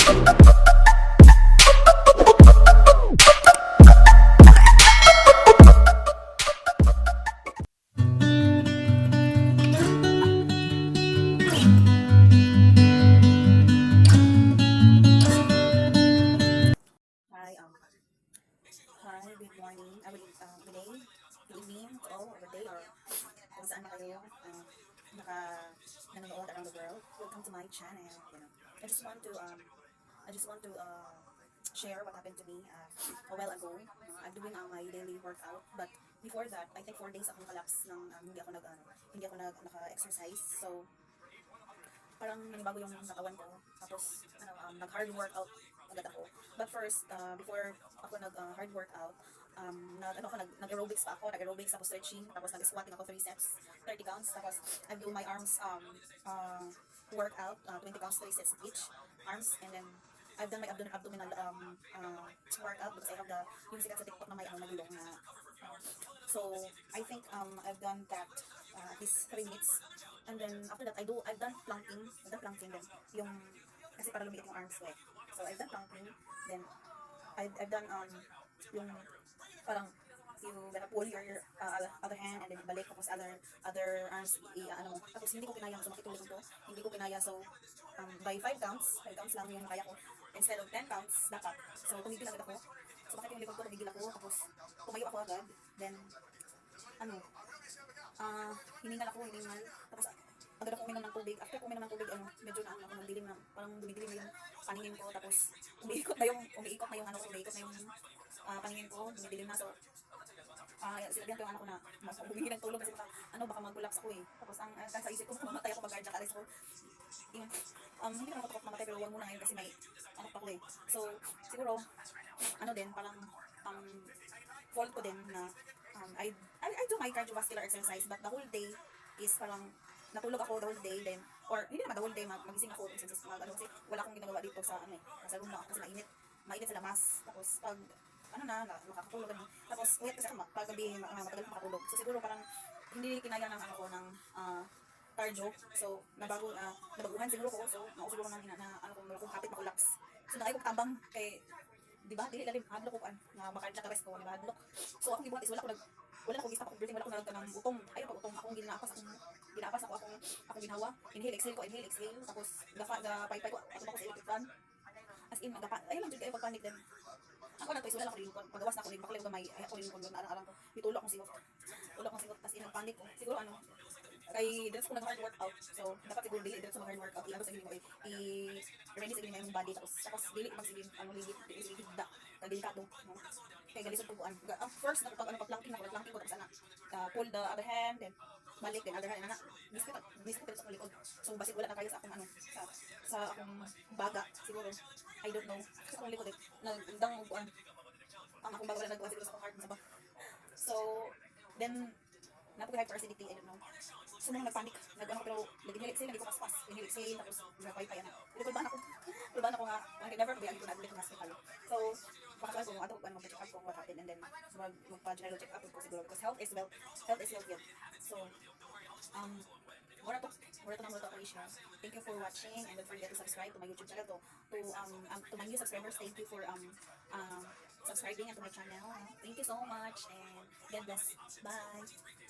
nanonood uh world. Around the world, welcome to my channel, you know. I just want to, um, I just want to, uh, share what happened to me, uh, a while ago. Uh, I'm doing uh, my daily workout, but before that, I think four days akong collapse ng, um, hindi ako nag, ano, hindi ako nag, naka-exercise, so, parang nanibago yung katawan ko. Tapos, ano, um, nag-hard workout agad ako. But first, uh, before ako nag-hard workout, um, nag, ano ako, nag, nag-aerobics pa ako, nag-aerobics, tapos stretching, tapos nag-squatting ako 3 sets, 30 counts, tapos I do my arms um, uh, workout, uh, 20 counts, 3 sets each, arms, and then I've done my abdomen, abdominal um, uh, workout because I have the, yung sikat sa TikTok na may ano, nagulong na, uh, so, I think um, I've done that, uh, this 3 minutes, and then after that, I do, I've done planking, I've done planking then, yung, kasi para lumiit yung arms ko eh. So, I've done planking, then, I've, I've done, um, yung, parang, you gonna pull your uh, other hand and then balik tapos other other arms i ano mo. tapos hindi ko kinaya so makituloy ko. Hindi ko kinaya so um, by 5 counts 5 counts lang yung kaya ko. Instead of 10 counts dapat. So tumigil agad ako so bakit yung likod ko tumigil ako tapos tumayo ako agad then ano ah hiningal ako hiningal. Tapos agad ako uminom ng tubig. After ko uminom ng tubig ano medyo na ano ako nagdilim na parang dumidilim na yung paningin ko. Tapos umiikot na yung umiikot na yung ano ko umiikot na yung ah, paningin ko dumidilim na. So uh, ko yung anak ko na mas humingi ng tulong kasi baka, ano, baka mag-collapse ako eh. Tapos ang uh, sa isip ko, mamatay ako mag-cardiac arrest ko. Yung, um, hindi naman ako takot mamatay pero huwag muna ngayon kasi may anak pa ako eh. So, siguro, ano din, parang, um, fault ko din na, um, I, I, I do my cardiovascular exercise but the whole day is parang, natulog ako the whole day then, or hindi naman the whole day, mag magising ako ano, kasi wala akong ginagawa dito sa, ano eh, sa room ako kasi mainit, mainit sa labas. Tapos, pag, ano na, na makakatulog ano. Tapos, uwi kasi ako ma- pag gabi, ma- uh, matagal makatulog. So, siguro parang, hindi kinaya ng ano ko, ng uh, cardio. So, nabago, uh, nabaguhan siguro ko. So, ako siguro nang ina na, ano kung kung kapit makulaks. So, nakay ko tabang kay, di ba, dili lalim, hadlok ko, an, na makardiac arrest ko, di ba, hadlok. So, akong gibuhat is wala ko nag, wala ko gista pa breathing, wala ko nagka ng utong. Ayaw pa utong, akong ginapas, akong, ginapas ako, akong, akong ginawa. Inhale, exhale ko, inhale, exhale. Tapos, gafa, gapay-pay ko, ako sa electric fan. As in, magapa, ayun lang, dyan kayo pagpanik din. Ako na to, wala lang ko rin, pagawas na ako rin, bakit gamay, ay ako rin kung arang-arang ko, itulo akong sigot. Tulo akong sigot, tas inang panic ko. Siguro ano, kay diretso ko nag-hard workout. So, dapat siguro dili diretso mag-hard workout. I-ano sa inyo mo, i-ready sa inyo yung body. Tapos, tapos dili mag sige, ano, ligit, dili higda. Kaya delikado. No? Kaya galisod tubuan. At first, pag ano, pag-planking ako, planking ko, tapos ana, uh, pull the other hand, then balik, then other hand, ana, biscuit, biscuit sa likod. So, basig wala na kayo sa akong ano, sa, sa akong baga, siguro. I don't know. Sa akong likod eh. Nagdang mo buwan. Ang akong baga wala nagawa siguro sa akong heart sa ba. So, then, napag hyperacidity, I don't know. So, nung nagpanik, nag-ano ko, pero nag-inhale exhale, hindi ko paspas. Inhale exhale, tapos nag-pay-pay na. Pero kulban ako. Kulban ako nga, like, never ko ko na-admit ng hospital. So, baka ko, ato ko, ano, mag-check up ko what happened, and then, mag, magpa-general check up ko siguro, because health is wealth. Health is wealth yun. So, um, Aisha. Thank you for watching and don't forget to subscribe to my YouTube channel to, to um, um to my new subscribers. Thank you for um um subscribing to my channel. Thank you so much and God bless. Bye.